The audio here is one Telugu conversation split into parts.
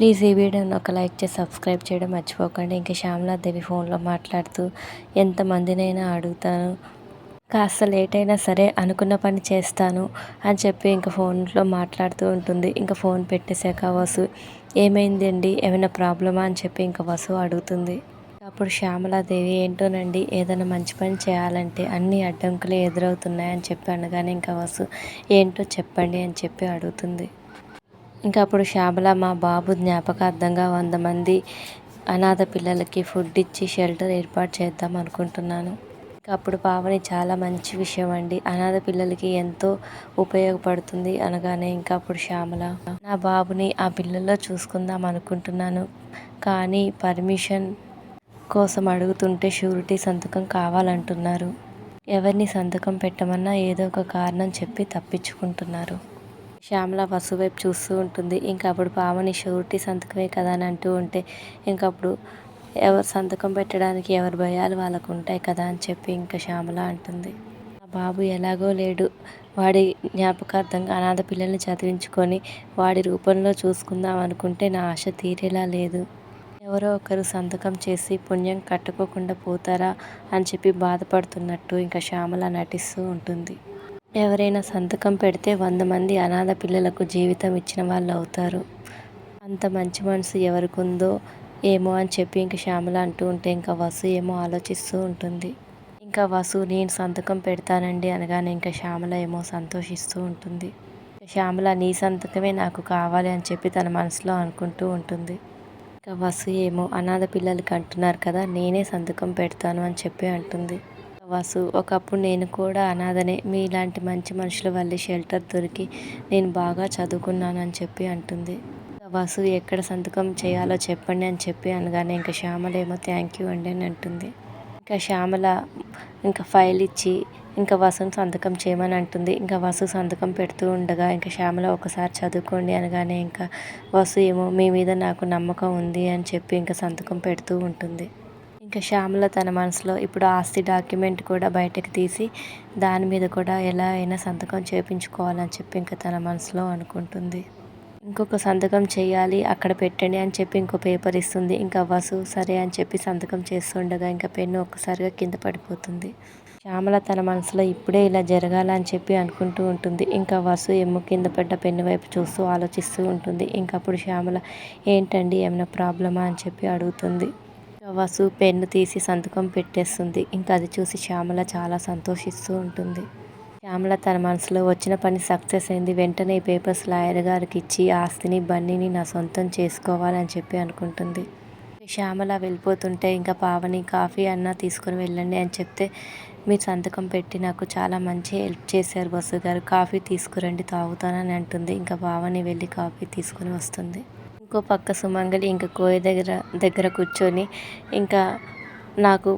ప్లీజ్ ఈ వీడియోని ఒక లైక్ చేసి సబ్స్క్రైబ్ చేయడం మర్చిపోకండి. ఇంకా శ్యామలాదేవి ఫోన్లో మాట్లాడుతూ ఎంతమందినైనా అడుగుతాను. కాస్త లేట్ అయినా సరే అనుకున్న పని చేస్తాను అని చెప్పి ఇంకా ఫోన్లో మాట్లాడుతూ ఉంటుంది. ఇంకా ఫోన్ పెట్టేశాక వసు ఏమైందండి? ఏమైనా ప్రాబ్లమా? అని చెప్పి ఇంకా వసు అడుగుతుంది. అప్పుడు శ్యామలాదేవి ఏంటోనండి? ఏదైనా మంచి పని చేయాలంటే అన్ని అడ్డంకులు ఎదురవుతున్నాయని చెప్పి అనగానే ఇంకా వసు ఏంటో చెప్పండి అని చెప్పి అడుగుతుంది. ఇంకా అప్పుడు శ్యామల మా బాబు జ్ఞాపకార్థంగా వంద మంది అనాథ పిల్లలకి ఫుడ్ ఇచ్చి షెల్టర్ ఏర్పాటు చేద్దాం అనుకుంటున్నాను. ఇంకా అప్పుడు పావని చాలా మంచి విషయం అండి. అనాథ పిల్లలకి ఎంతో ఉపయోగపడుతుంది అనగానే ఇంకా అప్పుడు శ్యామల నా బాబుని ఆ పిల్లల్లో చూసుకుందాం అనుకుంటున్నాను. కానీ పర్మిషన్ కోసం అడుగుతుంటే షూరిటీ సంతకం కావాలంటున్నారు. ఎవరిని సంతకం పెట్టమన్నా ఏదో ఒక కారణం చెప్పి తప్పించుకుంటున్నారు. శ్యామల వసు వైపు చూస్తూ ఉంటుంది. ఇంకా అప్పుడు పావని షూరిటీ సంతకమే కదా అని అంటూ ఉంటే ఇంకప్పుడు ఎవరు సంతకం పెట్టడానికి ఎవరి భయాలు వాళ్ళకు ఉంటాయి కదా అని చెప్పి ఇంకా శ్యామల అంటుంది. బాబు ఎలాగో లేడు. వాడి జ్ఞాపకార్థంగా అనాథ పిల్లల్ని చదివించుకొని వాడి రూపంలో చూసుకుందాం అనుకుంటే నా ఆశ తీరేలా లేదు. ఎవరో ఒకరు సంతకం చేసి పుణ్యం కట్టుకోకుండా పోతారా అని చెప్పి బాధపడుతున్నట్టు ఇంకా శ్యామల నటిస్తూ ఉంటుంది. ఎవరైనా సంతకం పెడితే వంద మంది అనాథ పిల్లలకు జీవితం ఇచ్చిన వాళ్ళు అవుతారు. అంత మంచి మనసు ఎవరికి ఉందో ఏమో అని చెప్పి ఇంక శ్యామల అంటూ ఉంటే ఇంకా వసు ఏమో ఆలోచిస్తూ ఉంటుంది. ఇంకా వసు నేను సంతకం పెడతానండి అనగానే ఇంకా శ్యామల ఏమో సంతోషిస్తూ ఉంటుంది. శ్యామల నీ సంతకమే నాకు కావాలి అని చెప్పి తన మనసులో అనుకుంటూ ఉంటుంది. ఇంకా వసు ఏమో అనాథ పిల్లలకి అంటున్నారు కదా నేనే సంతకం పెడతాను అని చెప్పి అంటుంది. వసు ఒకప్పుడు నేను కూడా అనాథనే మీలాంటి మంచి మనుషుల వల్ల షెల్టర్ దొరికి నేను బాగా చదువుకున్నాను అని చెప్పి అంటుంది. వసు ఎక్కడ సంతకం చేయాలో చెప్పండి అని చెప్పి అనగానే ఇంకా శ్యామల ఏమో థ్యాంక్ యూ అండి అని అంటుంది. ఇంకా శ్యామల ఇంకా ఫైల్ ఇచ్చి ఇంకా వసుని సంతకం చేయమని అంటుంది. ఇంకా వసు సంతకం పెడుతూ ఉండగా ఇంకా శ్యామల ఒకసారి చదువుకోండి అనగానే ఇంకా వసు ఏమో మీ మీద నాకు నమ్మకం ఉంది అని చెప్పి ఇంకా సంతకం పెడుతూ ఉంటుంది. ఇంకా శ్యామల తన మనసులో ఇప్పుడు ఆస్తి డాక్యుమెంట్ కూడా బయటకు తీసి దాని మీద కూడా ఎలా అయినా సంతకం చేపించుకోవాలని చెప్పి ఇంకా తన మనసులో అనుకుంటుంది. ఇంకొక సంతకం చేయాలి అక్కడ పెట్టండి అని చెప్పి ఇంకో పేపర్ ఇస్తుంది. ఇంకా వసు సరే అని చెప్పి సంతకం చేస్తుండగా ఇంకా పెన్ను ఒక్కసారిగా కింద పడిపోతుంది. శ్యామల తన మనసులో ఇప్పుడే ఇలా జరగాలని చెప్పి అనుకుంటూ ఉంటుంది. ఇంకా వసు ఎమ్ము కింద పడ్డ పెన్ను వైపు చూస్తూ ఆలోచిస్తూ ఉంటుంది. ఇంకప్పుడు శ్యామల ఏంటండి ఏమైనా ప్రాబ్లమా? అని చెప్పి అడుగుతుంది. వసు పెన్ను తీసి సంతకం పెట్టేస్తుంది. ఇంకా అది చూసి శ్యామల చాలా సంతోషిస్తూ ఉంటుంది. శ్యామల తన మనసులో వచ్చిన పని సక్సెస్ అయింది. వెంటనే ఈ పేపర్స్ లాయర్ గారికి ఇచ్చి ఆస్తిని బన్నీని నా సొంతం చేసుకోవాలని చెప్పి అనుకుంటుంది. శ్యామల వెళ్ళిపోతుంటే ఇంకా పావని కాఫీ అన్నా తీసుకొని వెళ్ళండి అని చెప్తే మీరు సంతకం పెట్టి నాకు చాలా మంచి హెల్ప్ చేశారు బస్సు గారు. కాఫీ తీసుకురండి తాగుతానని అంటుంది. ఇంకా పావని వెళ్ళి కాఫీ తీసుకొని వస్తుంది. ఇంకో పక్క సుమంగలి ఇంకా కోయ దగ్గర దగ్గర కూర్చొని ఇంకా నాకు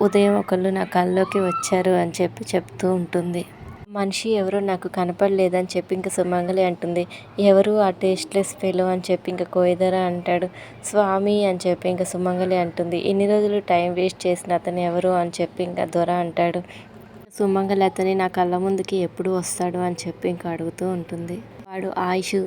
ఉదయం ఒకళ్ళు నా కళ్ళలోకి వచ్చారు అని చెప్పి చెప్తూ ఉంటుంది. మనిషి ఎవరు నాకు కనపడలేదని చెప్పి ఇంకా సుమంగలి అంటుంది. ఎవరు ఆ టేస్ట్లెస్ ఫెలో అని చెప్పి ఇంకా కోయదర అంటాడు. స్వామి అని చెప్పి ఇంకా సుమంగలి అంటుంది. ఇన్ని రోజులు టైం వేస్ట్ చేసిన అతను ఎవరు అని చెప్పి ఇంకా దొర అంటాడు. సుమంగలి అతని నా కళ్ళ ముందుకి ఎప్పుడు వస్తాడు అని చెప్పి ఇంకా అడుగుతూ ఉంటుంది. వాడు ఆయుష్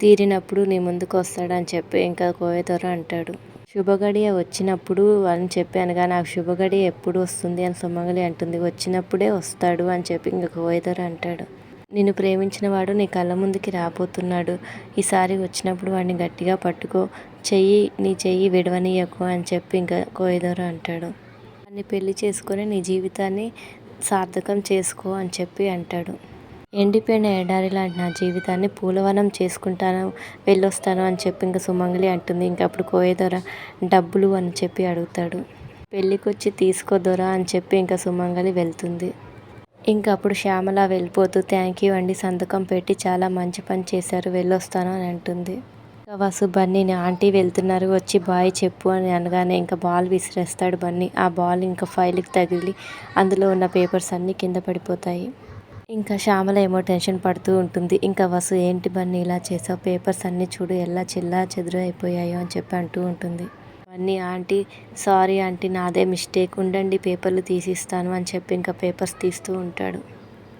తీరినప్పుడు నీ ముందుకు వస్తాడని చెప్పి ఇంకా కోయదొర అంటాడు. శుభగడియ వచ్చినప్పుడు అని చెప్పాను కానీ నాకు శుభగడియ ఎప్పుడు వస్తుంది అని సుమంగలి అంటుంది. వచ్చినప్పుడే వస్తాడు అని చెప్పి ఇంకా కోయదొర అంటాడు. నిన్ను ప్రేమించిన వాడు నీ కళ్ళ ముందుకి రాబోతున్నాడు. ఈసారి వచ్చినప్పుడు వాడిని గట్టిగా పట్టుకో. చెయ్యి నీ చెయ్యి విడవనీయకు అని చెప్పి ఇంకా కోయదొర అంటాడు. వాడిని పెళ్ళి చేసుకొని నీ జీవితాన్ని సార్థకం చేసుకో అని చెప్పి అంటాడు. ఎండిపోయిన ఎడారి లాంటి నా జీవితాన్ని పూలవనం చేసుకుంటాను వెళ్ళొస్తాను అని చెప్పి ఇంకా సుమంగలి అంటుంది. ఇంకా అప్పుడు కోయదొర డబ్బులు అని చెప్పి అడుగుతాడు. పెళ్ళికొచ్చి తీసుకోదొరా అని చెప్పి ఇంకా సుమంగలి వెళ్తుంది. ఇంకా అప్పుడు శ్యామల వెళ్ళిపోతూ థ్యాంక్ యూ అండి సంతకం పెట్టి చాలా మంచి పని చేశారు వెళ్ళొస్తాను అని అంటుంది. ఇంకా వసు బన్నీని ఆంటీ వెళ్తున్నారు వచ్చి బాయ్ చెప్పు అని అనగానే ఇంకా బాల్ విసిరేస్తాడు బన్నీ. ఆ బాల్ ఇంకా ఫైల్కి తగిలి అందులో ఉన్న పేపర్స్ అన్నీ కింద పడిపోతాయి. ఇంకా శ్యామల ఏమో టెన్షన్ పడుతూ ఉంటుంది. ఇంకా వసు ఏంటి బన్నీ ఇలా చేసావు? పేపర్స్ అన్నీ చూడు ఎలా చిల్లా చెదురు అయిపోయాయో అని చెప్పి అంటూ ఉంటుంది. బన్నీ ఆంటీ సారీ ఆంటీ నాదే మిస్టేక్. ఉండండి పేపర్లు తీసిస్తాను అని చెప్పి ఇంకా పేపర్స్ తీస్తూ ఉంటాడు.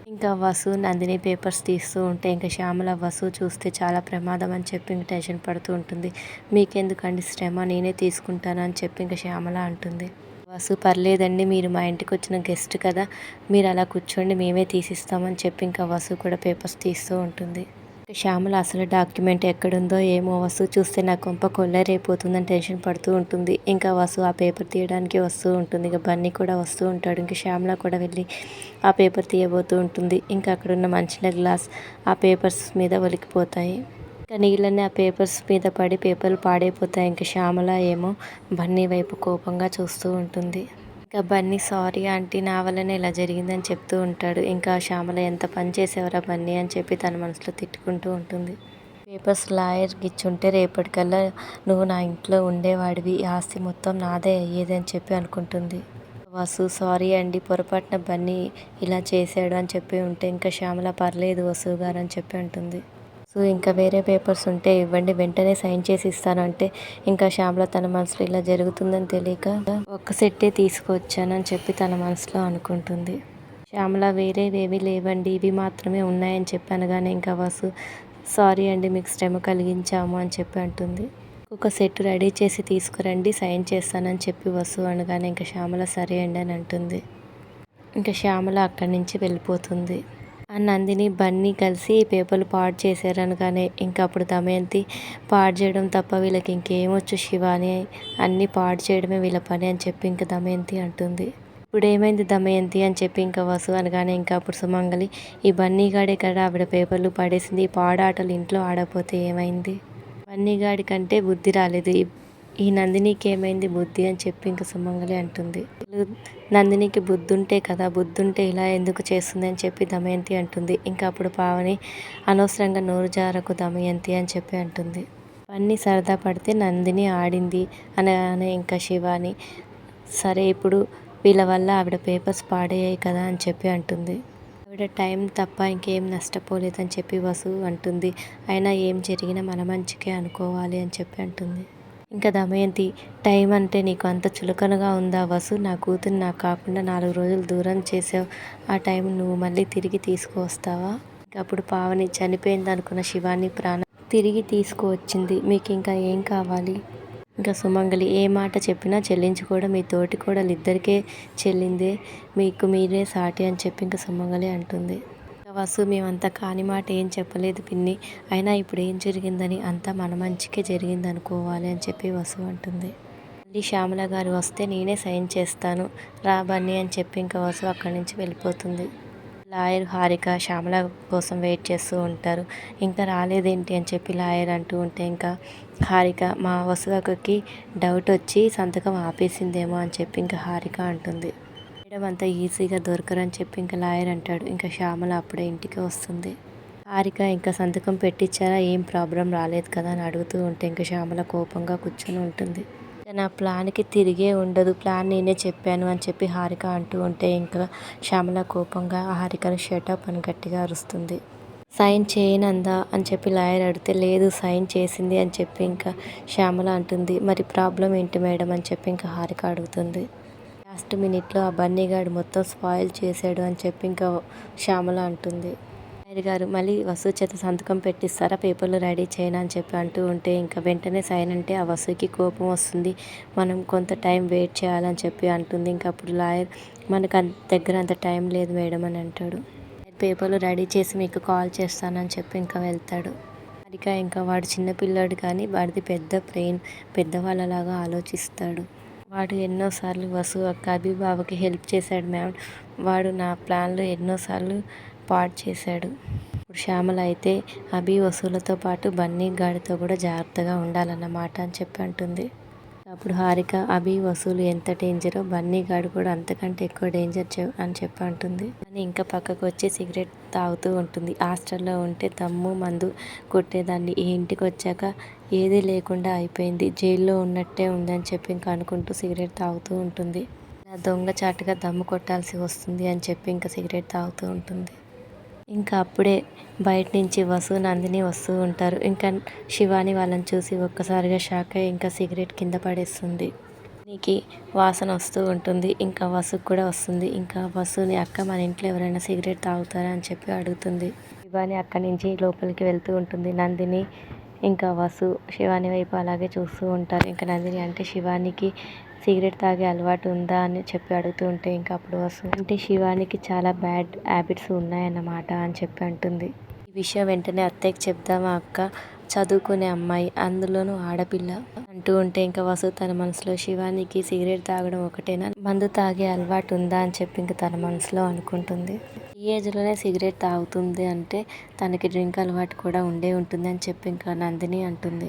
ఇంకా వసు నందిని పేపర్స్ తీస్తూ ఉంటే ఇంకా శ్యామల వసు చూస్తే చాలా ప్రమాదం అని చెప్పి ఇంకా టెన్షన్ పడుతూ ఉంటుంది. మీకెందుకండి శ్రమ? నేనే తీసుకుంటాను అని చెప్పి ఇంకా శ్యామల అంటుంది. బస్సు పర్లేదండి మీరు మా ఇంటికి వచ్చిన గెస్ట్ కదా మీరు అలా కూర్చోండి మేమే తీసిస్తామని చెప్పి ఇంకా వసు కూడా పేపర్స్ తీస్తూ ఉంటుంది. శ్యామల అసలు డాక్యుమెంట్ ఎక్కడుందో ఏమో వసు చూస్తే నా కొంప కొల్లరైపోతుందని టెన్షన్ పడుతూ ఉంటుంది. ఇంకా వసు ఆ పేపర్ తీయడానికి వస్తూ ఉంటుంది. ఇంకా బన్నీ కూడా వస్తూ ఉంటాడు. ఇంకా శ్యామల కూడా వెళ్ళి ఆ పేపర్ తీయబోతూ ఉంటుంది. ఇంకా అక్కడున్న మంచిన గ్లాస్ ఆ పేపర్స్ మీద ఒలికిపోతాయి. ఇంకా నీళ్ళన్నీ ఆ పేపర్స్ మీద పడి పేపర్లు పాడైపోతాయి. ఇంకా శ్యామల ఏమో బన్నీ వైపు కోపంగా చూస్తూ ఉంటుంది. ఇంకా బన్నీ సారీ ఆంటీ నా వల్లనే ఇలా జరిగిందని చెప్తూ ఉంటాడు. ఇంకా శ్యామల ఎంత పని చేసేవరా బన్నీ? అని చెప్పి తన మనసులో తిట్టుకుంటూ ఉంటుంది. పేపర్స్ లాయర్ గిచ్చుంటే రేపటికల్లా నువ్వు నా ఇంట్లో ఉండేవాడివి. ఆస్తి మొత్తం నాదే అయ్యేది అని చెప్పి అనుకుంటుంది. వసు సారీ అండి పొరపాటున బన్నీ ఇలా చేశాడు అని చెప్పి ఉంటే ఇంకా శ్యామల పర్లేదు వసు గారు అని చెప్పి అంటుంది. సో ఇంకా వేరే పేపర్స్ ఉంటే ఇవ్వండి వెంటనే సైన్ చేసి ఇస్తానంటే ఇంకా శ్యామల తన మనసులో ఇలా జరుగుతుందని తెలియక ఒక్క సెట్టే తీసుకొచ్చానని చెప్పి తన మనసులో అనుకుంటుంది. శ్యామల వేరేవేవి లేవండి ఇవి మాత్రమే ఉన్నాయని చెప్పాను. కానీ ఇంకా వసు సారీ అండి మీకు శ్రమ కలిగించాము అని చెప్పి అంటుంది. ఒక సెట్ రెడీ చేసి తీసుకురండి సైన్ చేస్తానని చెప్పి వసు అనగానే ఇంకా శ్యామల సరే అండి అని అంటుంది. ఇంకా శ్యామల అక్కడి నుంచి వెళ్ళిపోతుంది. నందిని బన్నీ కలిసి పేపర్లు పాడు చేశారు అనగానే ఇంకా అప్పుడు దమయంతి పాడు చేయడం తప్ప వీళ్ళకి ఇంకేమొచ్చు శివాని? అన్నీ పాడు చేయడమే వీళ్ళ పని అని చెప్పి ఇంకా దమయంతి అంటుంది. ఇప్పుడు ఏమైంది దమయంతి అని చెప్పి ఇంకా వసు అనగానే ఇంకా అప్పుడు సుమంగలి ఈ బన్నీగాడే కదా ఆవిడ పేపర్లు పడేసింది ఈ పాడాటలు ఇంట్లో ఆడపోతే ఏమైంది? బన్నీగాడి కంటే బుద్ధి రాలేదు. ఈ నందినికి ఏమైంది బుద్ధి అని చెప్పి ఇంక సుమంగలి అంటుంది. నందినికి బుద్ధి ఉంటే కదా బుద్ధి ఉంటే ఇలా ఎందుకు చేస్తుంది అని చెప్పి దమయంతి అంటుంది. ఇంకా అప్పుడు పావని అనవసరంగా నోరు జారకు దమయంతి అని చెప్పి అంటుంది. అన్నీ సరదా పడితే నందిని ఆడింది అనగానే ఇంకా శివాని. సరే ఇప్పుడు వీళ్ళ వల్ల ఆవిడ పేపర్స్ పాడయ్యాయి కదా అని చెప్పి అంటుంది. ఆవిడ టైం తప్ప ఇంకేం నష్టపోలేదని చెప్పి వసు అంటుంది. అయినా ఏం జరిగినా మన మంచికే అనుకోవాలి అని చెప్పి అంటుంది. ఇంకా దమయంతి టైం అంటే నీకు అంత చులకనగా ఉందా వసు? నా కూతురు నాకు కాకుండా నాలుగు రోజులు దూరం చేసావు. ఆ టైం నువ్వు మళ్ళీ తిరిగి తీసుకువస్తావా? ఇంకా అప్పుడు పావని చనిపోయింది అనుకున్న శివాని ప్రాణం తిరిగి తీసుకువచ్చింది. మీకు ఇంకా ఏం కావాలి? ఇంకా సుమంగలి ఏ మాట చెప్పినా చెల్లించుకోవడం మీ తోటి కూడా ఇద్దరికే చెల్లిందే. మీకు మీరే సాటి అని చెప్పి ఇంకా సుమంగలి అంటుంది. వసు మేమంతా కాని మాట ఏం చెప్పలేదు పిన్ని. అయినా ఇప్పుడు ఏం జరిగిందని అంతా మన మంచికే జరిగింది అనుకోవాలి అని చెప్పి వసు అంటుంది. మళ్ళీ శ్యామల గారు వస్తే నేనే సైన్ చేస్తాను రా బన్నీ అని చెప్పి ఇంకా వసు అక్కడి నుంచి వెళ్ళిపోతుంది. లాయర్ హారిక శ్యామల కోసం వెయిట్ చేస్తూ ఉంటారు. ఇంకా రాలేదేంటి అని చెప్పి లాయర్ అంటూ ఉంటే ఇంకా హారిక మా వసుకి డౌట్ వచ్చి సంతకం ఆపేసిందేమో అని చెప్పి ఇంకా హారిక అంటుంది. మేడం అంత ఈజీగా దొరకరని చెప్పి ఇంకా లాయర్ అంటాడు. ఇంకా శ్యామల అప్పుడే ఇంటికి వస్తుంది. హారిక ఇంకా సంతకం పెట్టించారా ఏం ప్రాబ్లం రాలేదు కదా అని అడుగుతూ ఉంటే ఇంకా శ్యామల కోపంగా కూర్చొని ఉంటుంది. నా ప్లాన్కి తిరిగే ఉండదు. ప్లాన్ నేనే చెప్పాను అని చెప్పి హారిక అంటూ ఉంటే ఇంకా శ్యామల కోపంగా హారికను షటప్ అని గట్టిగా అరుస్తుంది. సైన్ చేయనందా అని చెప్పి లాయర్ అడిగితే లేదు సైన్ చేసింది అని చెప్పి ఇంకా శ్యామల అంటుంది. మరి ప్రాబ్లం ఏంటి మేడం అని చెప్పి ఇంకా హారిక అడుగుతుంది. లాస్ట్ మినిట్లో ఆ బన్నీగాడు మొత్తం స్పాయిల్ చేశాడు అని చెప్పి ఇంకా శ్యామల అంటుంది. ఆయన గారు మళ్ళీ వసు చేత సంతకం పెట్టిస్తారా? పేపర్లు రెడీ చేయను? అని చెప్పి అంటూ ఉంటే ఇంకా వెంటనే సైన్ అంటే ఆ వసుకి కోపం వస్తుంది. మనం కొంత టైం వెయిట్ చేయాలని చెప్పి అంటుంది. ఇంకా అప్పుడు లాయర్ మనకు అంత దగ్గర అంత టైం లేదు మేడం అని అంటాడు. పేపర్లు రెడీ చేసి మీకు కాల్ చేస్తానని చెప్పి ఇంకా వెళ్తాడు. అదిగా ఇంకా వాడు చిన్నపిల్లాడు కానీ వాడిది పెద్ద బ్రెయిన్ పెద్దవాళ్ళలాగా ఆలోచిస్తాడు. వాడు ఎన్నోసార్లు వసు అక్క అభిబావకి హెల్ప్ చేశాడు మ్యామ్. వాడు నా ప్లాన్లో ఎన్నోసార్లు పాడు చేశాడు. ఇప్పుడు శ్యామల అయితే అభి వసూలతో పాటు బన్నీ గాడితో కూడా జాగ్రత్తగా ఉండాలన్నమాట అని చెప్పి అంటుంది. అప్పుడు హారిక అభి వసూలు ఎంత డేంజరో బన్నీ గాడు కూడా అంతకంటే ఎక్కువ డేంజర్ అని చెప్పి అంటుంది. అని ఇంకా పక్కకు వచ్చి సిగరెట్ తాగుతూ ఉంటుంది. హాస్టల్లో ఉంటే దమ్ము మందు కొట్టేదాన్ని. ఈ ఇంటికి వచ్చాక ఏదీ లేకుండా అయిపోయింది. జైల్లో ఉన్నట్టే ఉందని చెప్పి ఇంకా అనుకుంటూ సిగరెట్ తాగుతూ ఉంటుంది. దొంగ చాటుగా దమ్ము కొట్టాల్సి వస్తుంది అని చెప్పి ఇంకా సిగరెట్ తాగుతూ ఉంటుంది. ఇంకా అప్పుడే బయట నుంచి వసు నందిని వస్తూ ఉంటారు. ఇంకా శివాని వాళ్ళని చూసి ఒక్కసారిగా షాక్ అయ్యి ఇంకా సిగరెట్ కింద పడేస్తుంది. నీకి వాసన వస్తూ ఉంటుంది. ఇంకా వసుకు కూడా వస్తుంది. ఇంకా వసుని అక్క మన ఇంట్లో ఎవరైనా సిగరెట్ తాగుతారా అని చెప్పి అడుగుతుంది. శివాని అక్కడి నుంచి లోపలికి వెళ్తూ ఉంటుంది. నందిని ఇంకా వసు శివాని వైపు అలాగే చూస్తూ ఉంటారు. ఇంకా నందిని అంటే శివానికి సిగరెట్ తాగే అలవాటు ఉందా అని చెప్పి అడుగుతూ ఉంటే ఇంకా అప్పుడు వసు అంటే శివానికి చాలా బ్యాడ్ హ్యాబిట్స్ ఉన్నాయన్నమాట అని చెప్పి అంటుంది. ఈ విషయం వెంటనే అత్తయ్యకి చెప్దామా అక్క? చదువుకునే అమ్మాయి అందులోనూ ఆడపిల్ల అంటూ ఉంటే ఇంకా వసు తన మనసులో శివానికి సిగరెట్ తాగడం ఒకటేనా? మందు తాగే అలవాటు ఉందా అని చెప్పి ఇంకా తన మనసులో అనుకుంటుంది. ఈ ఏజ్లోనే సిగరెట్ తాగుతుంది అంటే తనకి డ్రింక్ అలవాటు కూడా ఉండే ఉంటుంది అని చెప్పి ఇంకా నందిని అంటుంది.